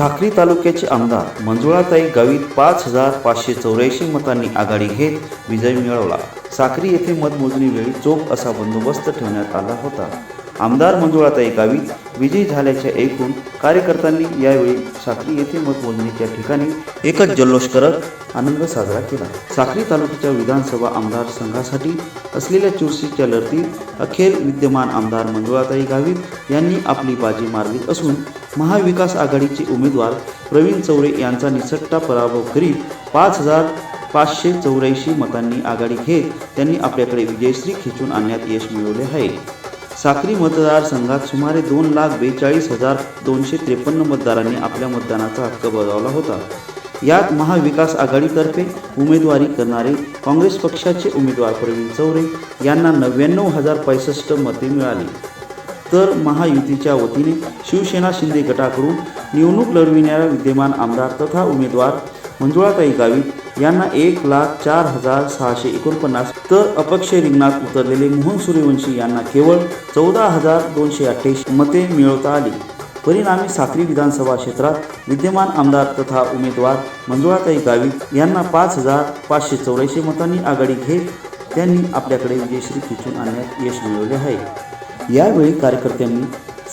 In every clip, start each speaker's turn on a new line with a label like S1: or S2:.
S1: साक्री तालुक्याचे आमदार मंजुळाताई गावित पाच हजार पाचशे चौऱ्याऐंशी मतांनी आघाडी घेत विजय मिळवला. साक्री येथे मतमोजणी वेळी चोख असा बंदोबस्त ठेवण्यात आला होता. आमदार मंजुळाताई गावीत विजयी झाल्याचे ऐकून कार्यकर्त्यांनी यावेळी साखरी येथे मतमोजणीच्या ठिकाणी एकच जल्लोष करत आनंद साजरा केला. साखरी तालुक्याच्या विधानसभा आमदार संघासाठी असलेल्या चुरशीच्या लढतीत अखेर विद्यमान आमदार मंजुळाताई गावित यांनी आपली बाजी मारली असून महाविकास आघाडीचे उमेदवार प्रवीण चौरे यांचा निसट्टा पराभव करीत पाच हजार पाचशे चौऱ्याऐंशी मतांनी आघाडी घेत त्यांनी आपल्याकडे विजयश्री खेचून आणण्यात यश मिळवले आहे. साक्री मतदारसंघात सुमारे दोन लाख बेचाळीस हजार दोनशे त्रेपन्न मतदारांनी आपल्या मतदानाचा हक्क बजावला होता. यात महाविकास आघाडीतर्फे उमेदवारी करणारे काँग्रेस पक्षाचे उमेदवार प्रवीण चौरे यांना नव्याण्णव हजार पैसष्ट मते मिळाली. तर महायुतीच्या वतीने शिवसेना शिंदे गटाकडून निवडणूक लढविणाऱ्या विद्यमान आमदार तथा उमेदवार मंजुळाताई गावित यांना एक लाख चार हजार सहाशे एकोणपन्नास तर अपक्ष रिंगणात उतरलेले मोहन सूर्यवंशी यांना केवळ चौदा हजार दोनशे अठ्ठ्याऐंशी मते मिळवता आली. परिणामी साक्री विधानसभा क्षेत्रात विद्यमान आमदार तथा उमेदवार मंजुळाताई गावित यांना पाच हजार पाचशे चौऱ्याऐंशी मतांनी आघाडी घेत त्यांनी आपल्याकडे विजयश्री खिचून आणण्यात यश मिळवले आहे. यावेळी कार्यकर्त्यांनी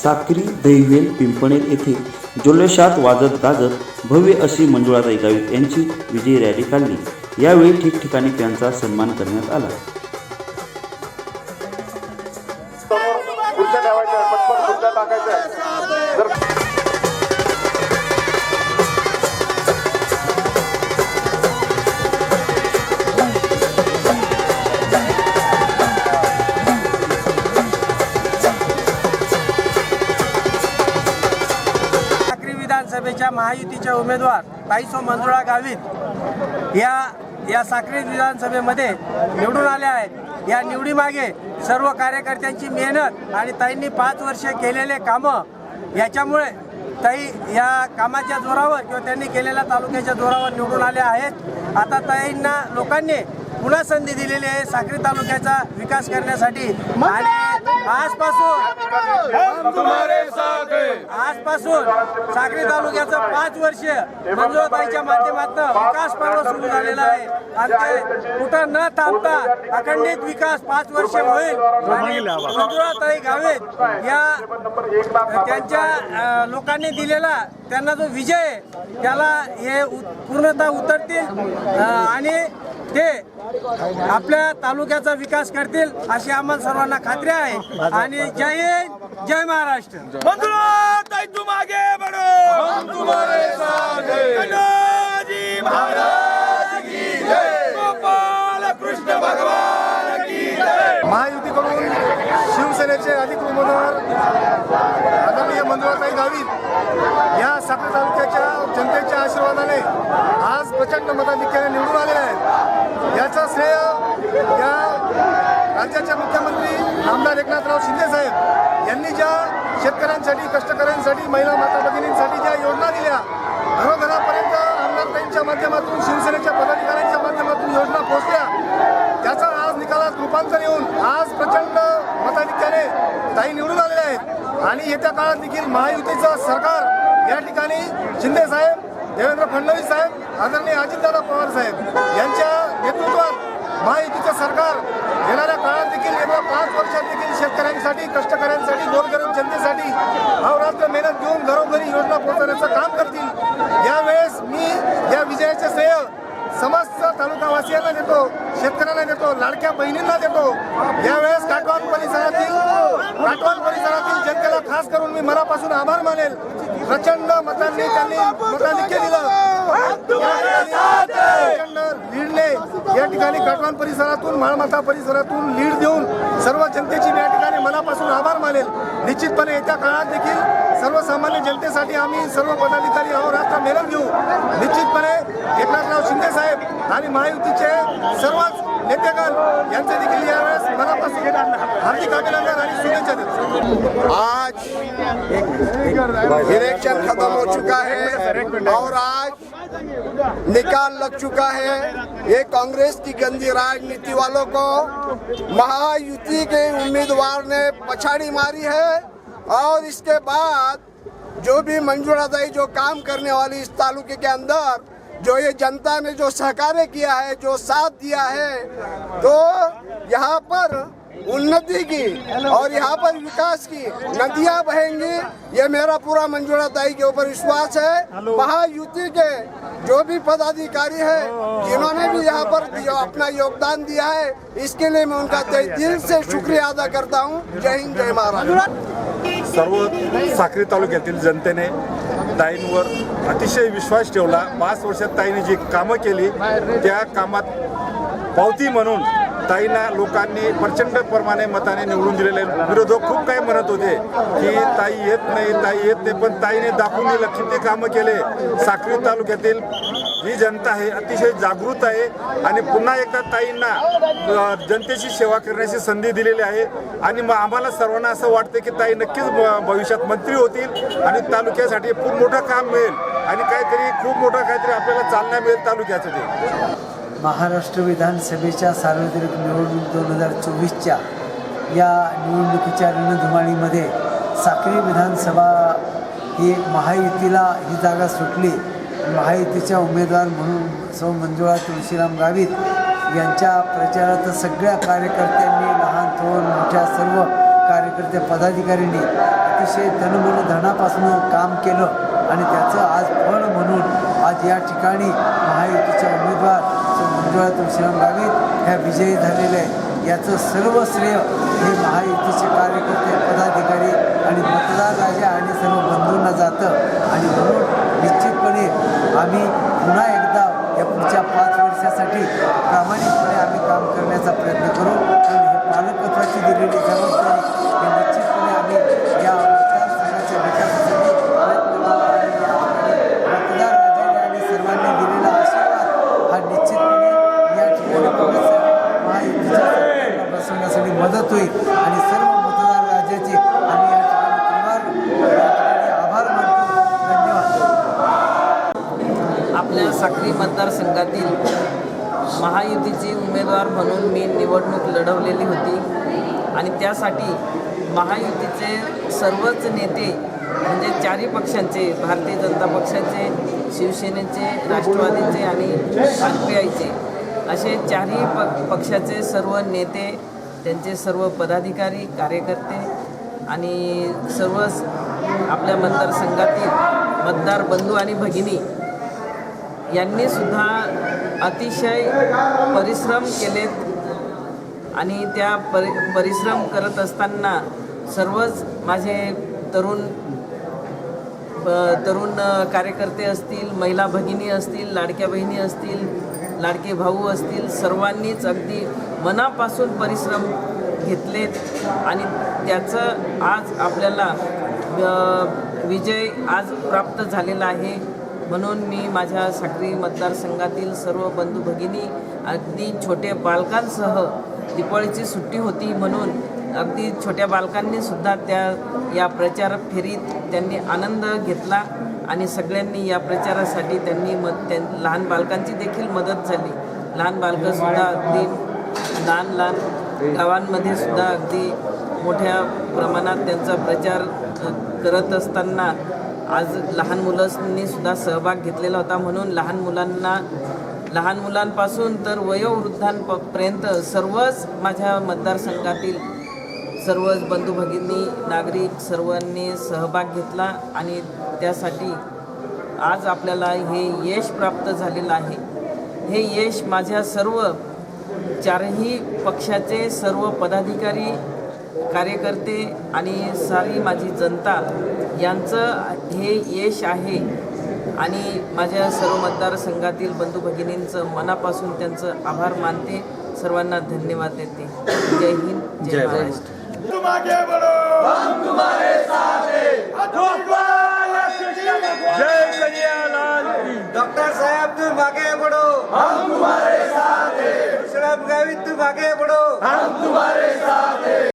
S1: साक्री दहिवेल पिंपणेर येथे जल्लोषात वाजत गाजत भव्य अशी मंजुळाताई गावित यांची विजयी रॅली काढली. यावेळी ठिकठिकाणी त्यांचा सन्मान करण्यात आला.
S2: समोर
S3: महायुतीचे उमेदवार ताईसो मंजुळा गावित या या साक्री विधानसभेमध्ये निवडून आल्या आहेत. या निवडीमागे सर्व कार्यकर्त्यांची मेहनत आणि ताईंनी पाच वर्ष केलेले कामं याच्यामुळे ताई या कामाच्या जोरावर किंवा त्यांनी केलेल्या तालुक्याच्या जोरावर निवडून आल्या आहेत. आता ताईंना लोकांनी पुन्हा संधी दिलेली आहे साक्री तालुक्याचा विकास करण्यासाठी. आणि आजपासून आजपासून साक्री तालुक्याचं पाच वर्ष मंजुळाताईच्या माध्यमातून विकास पर्व सुरू झालेला आहे. आणि ते कुठं न थांबता अखंडित विकास पाच वर्ष होईल. आणि मंजुळाताई गावेत या त्यांच्या लोकांनी दिलेला त्यांना जो विजय त्याला हे पूर्णतः उतरतील. आणि ते आपल्या तालुक्याचा विकास करतील अशी आम्हाला सर्वांना खात्री आहे. आणि जय हिंद जय महाराष्ट्र.
S4: मंजुळा तुम आगे बढ़ो हम तुम्हारे साथ हैं जी महाराज की जय. गोपाल कृष्ण भगवान की जय.
S2: महायुतीकडून शिवसेनेचे अधिक उमेदवार आदरणीय मंजुळाताई गावित या साखर तालुक्याच्या जनतेच्या आशीर्वादाने आज प्रचंड मताधिक्याने निवडून याचं श्रेय या राज्याचे मुख्यमंत्री आमदार एकनाथराव शिंदे साहेब यांनी ज्या शेतकऱ्यांसाठी कष्टकऱ्यांसाठी महिला माता भगिनींसाठी ज्या योजना दिल्या घरोघरापर्यंत आमदारताईंच्या माध्यमातून शिवसेनेच्या पदाधिकाऱ्यांच्या माध्यमातून योजना पोहोचल्या त्याचा आज निकालात रूपांतर येऊन आज प्रचंड मताधिक्याने ताई निवडून आलेले आहेत. आणि येत्या काळात देखील महायुतीचं सरकार या ठिकाणी शिंदे साहेब देवेंद्र फडणवीस साहेब आदरणीय अजितदादा पवार साहेब यांच्या नेतृत्वात महायुतीचं सरकार येणाऱ्या काळात देखील येत्या पाच वर्षात देखील शेतकऱ्यांसाठी कष्टकऱ्यांसाठी गोरगरीब जनतेसाठी अहोरात्र मेहनत घेऊन घरोघरी योजना पोहोचवण्याचं काम करतील. यावेळेस मी या विजयाचे श्रेय समस्त तालुकावासियांना देतो शेतकऱ्यांना देतो लाडक्या बहिणींना देतो. यावेळेस काटवान परिसरातील काटवान परिसरातील जनतेला खास करून मी मनापासून आभार मानेल. प्रचंड मतांनी त्यांनी मताधिक्य दिलं या ठिकाणी काटवान परिसरातून माळमाता परिसरातून लीड देऊन सर्व जनतेची मी या ठिकाणी मनापासून आभार मानेल. निश्चितपणे येत्या काळात देखील सर्वसामान्य जनतेसाठी आम्ही सर्व पदाधिकारी अहोरात्र मेहनत घेऊ. निश्चितपणे एकनाथराव शिंदे साहेब आणि महायुतीचे सर्वच नेतेगण यांचे देखील यावेळेस मनापासून हार्दिक अभिनंदन आणि शुभेच्छा देतो.
S5: आज इलेक्शन खत्म हो चुका है और आज निकाल लग चुका है। ये कांग्रेस की गंदी राजनीति वालों को महायुति के उम्मीदवार ने पछाड़ी मारी है और इसके बाद जो भी मंजूरादाई जो काम करने वाली इस तालुके के अंदर, जो ये जनता ने जो सहकार्य किया है, जो साथ दिया है तो यहाँ पर उन्नति की और यहाँ पर विकास की। नदियाँ बहेंगी ये मेरा पूरा मंजूरा दाई के ऊपर विश्वास है। महायुति के जो भी पदाधिकारी है जिन्होंने भी यहाँ पर जो अपना योगदान दिया है इसके लिए मैं उनका तहे दिल से शुक्रिया अदा करता हूँ। जय हिंद जय महाराज
S6: सर्व साक्री तालुक्यातील जनतेने ताईंवर अतिशय विश्वास ठेवला. पाच वर्षात ताईने जी कामं केली त्या कामात पावती म्हणून ताईंना लोकांनी प्रचंड प्रमाणे मताने निवडून दिलेले आहे. विरोधक खूप काही म्हणत होते की ताई येत नाही ताई येत नाही पण ताईने दाखवून दिलं किती कामं केले साक्री तालुक्यातील ही जनता आहे अतिशय जागृत आहे आणि पुन्हा एकदा ताईंना जनतेची सेवा करण्याची संधी दिलेली आहे आणि मग आम्हाला सर्वांना असं वाटतं की ताई नक्कीच भविष्यात मंत्री होतील आणि तालुक्यासाठी खूप मोठं काम मिळेल आणि काहीतरी खूप मोठं काहीतरी आपल्याला चालना मिळेल तालुक्यासाठी
S7: महाराष्ट्र विधानसभेच्या सार्वत्रिक निवडणूक दोन हजार चोवीसच्या या निवडणुकीच्या रणधुमाळीमध्ये साक्री विधानसभा ही महायुतीला ही जागा सुटली. महायुतीच्या उमेदवार म्हणून सौ मंजुळा तुळशीराम गावित यांच्या प्रचारात सगळ्या कार्यकर्त्यांनी लहान थोर मोठ्या सर्व कार्यकर्ते पदाधिकाऱ्यांनी अतिशय धनमन धनापासून काम केलं आणि त्याचं आज फळ म्हणून आज या ठिकाणी महायुतीचे उमेदवार सो मंजुळा तुळशीराम गावित ह्या विजयी झालेले आहे याचं सर्व श्रेय हे महायुतीचे कार्यकर्ते पदाधिकारी आणि मतदार राजा आणि सर्व बंधूंना जातं. आणि म्हणून निश्चितपणे आम्ही पुन्हा एकदा या पुढच्या पाच वर्षासाठी प्रामाणिकपणे आम्ही काम करण्याचा प्रयत्न करू. आणि हे पालकत्वाची दिलेली जबाबदारी हे
S8: निश्चित साक्री मतदारसंघातील महायुतीची उमेदवार म्हणून मी निवडणूक लढवलेली होती. आणि त्यासाठी महायुतीचे सर्वच नेते म्हणजे चारही पक्षांचे भारतीय जनता पक्षाचे शिवसेनेचे राष्ट्रवादीचे आणि आर पी आयचे असे चारही प पक्षाचे सर्व नेते त्यांचे सर्व पदाधिकारी कार्यकर्ते आणि सर्वच आपल्या मतदारसंघातील मतदार बंधू आणि भगिनी यांनी सुद्धा अतिशय परिश्रम केलेत आणि त्या परि परिश्रम करत असताना सर्वच माझे तरुण तरुण कार्यकर्ते असतील महिला भगिनी असतील लाडक्या बहिणी असतील लाडके भाऊ असतील सर्वांनीच अगदी मनापासून परिश्रम घेतलेत आणि त्याचं आज आपल्याला विजय आज प्राप्त झालेला आहे. म्हणून मी माझ्या साक्री मतदारसंघातील सर्व बंधू भगिनी अगदी छोटे बालकांसह दिवाळीची सुट्टी होती म्हणून अगदी छोट्या बालकांनी सुद्धा त्या या प्रचार फेरीत त्यांनी आनंद घेतला आणि सगळ्यांनी या प्रचारासाठी त्यांनी मत त्यां लहान बालकांची देखील मदत झाली. लहान बालकंसुद्धा अगदी लहान लहान गावांमध्ये सुद्धा अगदी मोठ्या प्रमाणात त्यांचा प्रचार करत असताना आज लहान मुलांनी सुद्धा सहभाग घेतलेला होता. म्हणून लहान मुलांना लहान मुलांपासून तर वयोवृद्धांपर्यंत सर्वच माझ्या मतदारसंघातील सर्वच बंधू भगिनी नागरिक सर्वांनी सहभाग घेतला आणि त्यासाठी आज आपल्याला हे यश प्राप्त झालेलं आहे. हे यश माझ्या सर्व चारही पक्षाचे सर्व पदाधिकारी कार्यकर्ते आणि सारी माझी जनता यांचं हे यश आहे. आणि माझ्या सर्व मतदारसंघातील बंधू भगिनींचं मनापासून त्यांचं आभार मानते. सर्वांना धन्यवाद देते. जय हिंद जय महाराष्ट्र.
S4: हैं
S3: डॉक्टर साहेब तुम आगे बढ़ो.
S4: हम तुम्हारे साथ हैं
S3: विश्राम गावित तुम आगे बढ़ो.
S4: हम तुम्हारे साथ